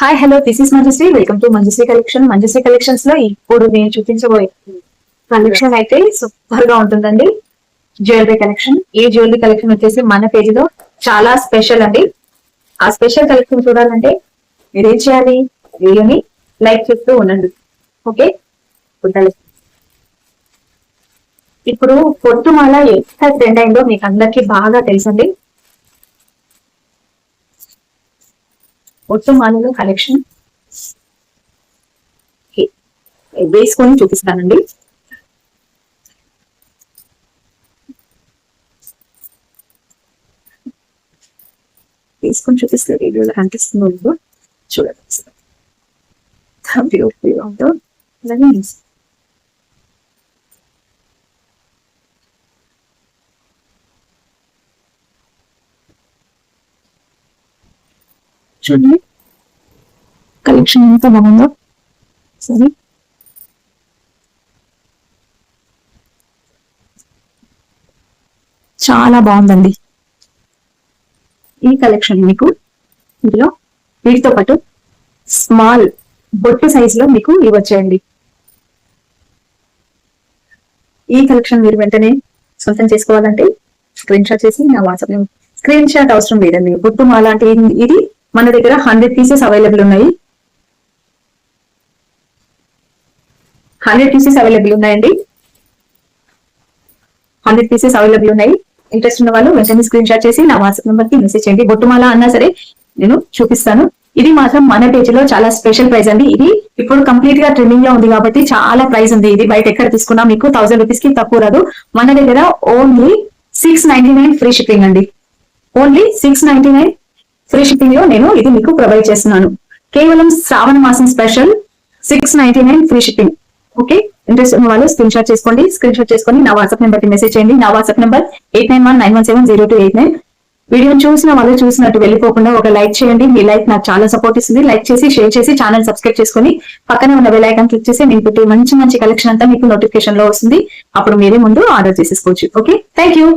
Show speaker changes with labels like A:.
A: Hi hello this is Manjushree welcome to Manjushree collection Manjushree కలెక్షన్స్లో ఇప్పుడు నేను చూపించబోయే కలెక్షన్ అయితే సూపర్గా ఉంటుందండి. జ్యువెలరీ కలెక్షన్ ఈ జ్యువెలరీ కలెక్షన్ వచ్చేసి మన పేజీలో చాలా స్పెషల్ అండి. ఆ స్పెషల్ కలెక్షన్ చూడాలంటే మీరేం చేయాలి? వీడియోని లైక్ చేస్తూ ఉండండి. ఓకే ఇప్పుడు పొట్టుమాల ఎంత ట్రెండ్ అయిందో మీకు అందరికీ బాగా తెలుసండి. మొత్తం పొట్టుమాలలో కలెక్షన్ వేసుకొని చూపిస్తానండి. వేసుకొని చూపిస్తే వీడియోలో కనిపిస్తుందో చూడండి బ్యూటిఫుల్గా ఉందో అలాగే చూడండి. కలెక్షన్ ఎంత బాగుందో సరే. చాలా బాగుందండి. ఈ కలెక్షన్ మీకు ఇందులో వీటితో పాటు స్మాల్ బొట్టు సైజ్లో మీకు ఇవ్వచ్చేయండి. ఈ కలెక్షన్ మీరు వెంటనే సొంతం చేసుకోవాలంటే స్క్రీన్ షాట్ చేసి నా వాట్సాప్ స్క్రీన్ షాట్ అవసరం లేదండి. బొట్టు అలాంటి ఇది మన దగ్గర హండ్రెడ్ పీసెస్ అవైలబుల్ ఉన్నాయి. హండ్రెడ్ పీసెస్ అవైలబుల్ ఉన్నాయండి. హండ్రెడ్ పీసెస్ అవైలబుల్ ఉన్నాయి. ఇంట్రెస్ట్ ఉన్న వాళ్ళు వెంటనే స్క్రీన్ షాట్ చేసి నా వాట్సాప్ నెంబర్కి మెసేజ్ చేయండి. బొట్టుమాల అన్నా సరే నేను చూపిస్తాను. ఇది మాత్రం మన పేజ్లో చాలా స్పెషల్ ప్రైస్ అండి. ఇది ఇప్పుడు కంప్లీట్గా ట్రెండింగ్లో ఉంది కాబట్టి చాలా ప్రైస్ ఉంది. ఇది బయట ఎక్కడ తీసుకున్నా మీకు థౌసండ్ రూపీస్కి తక్కువ రాదు. మన దగ్గర only six ninety nine free shipping అండి. Only six ninety nine free షిప్పింగ్లో నేను ఇది మీకు ప్రొవైడ్ చేస్తున్నాను. కేవలం శ్రావణ మాసం special six ninety nine free shipping okay interest ఉన్న వాళ్ళు స్క్రీన్ షాట్ చేసుకోండి. స్క్రీన్ షాట్ చేసుకొని నా వాట్సాప్ నెంబర్కి మెసేజ్ చేయండి. నా WhatsApp number eight nine one nine one seven zero two eight nine video చూసిన వాళ్ళు చూసినట్టు వెళ్ళిపోకుండా ఒక లైక్ చేయండి. మీ లైక్ నాకు చాలా సపోర్ట్ ఇస్తుంది. లైక్ చేసి షేర్ చేసి ఛానల్ సబ్స్క్రైబ్ చేసుకొని పక్కనే ఉన్న బెల్ ఐకాన్ క్లిక్ చేసి నేను పెట్టే మంచి మంచి కలెక్షన్ అంతా మీకు నోటిఫికేషన్లో వస్తుంది. అప్పుడు మీరే ముందు ఆర్డర్ చేసేసుకోవచ్చు ఓకే థ్యాంక్ యూ